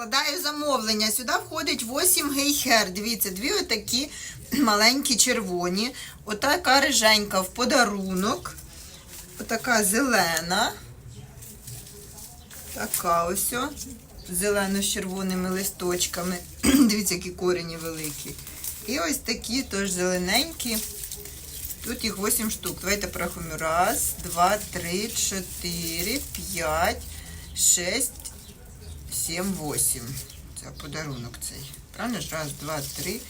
Складаю замовлення. Сюди входить 8 гейхер. Дивіться, дві отакі маленькі червоні. Отака риженька в подарунок. Отака зелена. Така ось. Зелено з червоними листочками. Дивіться, які корені великі. І ось такі теж зелененькі. Тут їх 8 штук. Давайте порахуємо. Раз, два, три, чотири, п'ять, шість. 7, 8. Це подарунок цей. Правильно? Раз, два, три,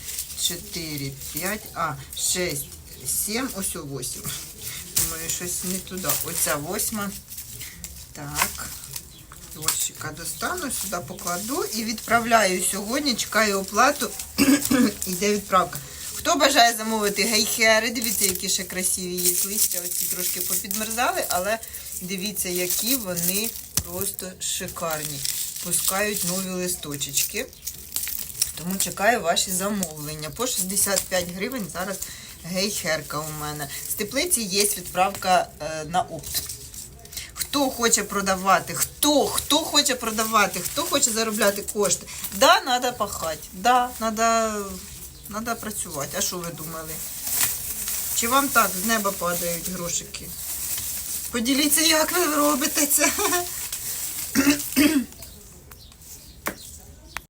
чотири, п'ять, а, шесть, сім, ось о восім. Думаю, щось не туди. Оця восьма. Так. Горщика достану, сюди покладу і відправляю сьогодні, чекаю оплату. Йде відправка. Хто бажає замовити гейхери, дивіться, які ще красиві є листя. Оці трошки попідмерзали, але дивіться, які вони просто шикарні. Пускають нові листочечки. Тому чекаю ваші замовлення. По 65 гривень зараз гейхерка у мене. З теплиці є відправка е, на опт. Хто хоче продавати, хто, хто хоче продавати, хто хоче заробляти кошти. Да, треба пахати, да, треба надо працювати. А що ви думали? Чи вам так з неба падають грошики? Поділіться, як ви робите це.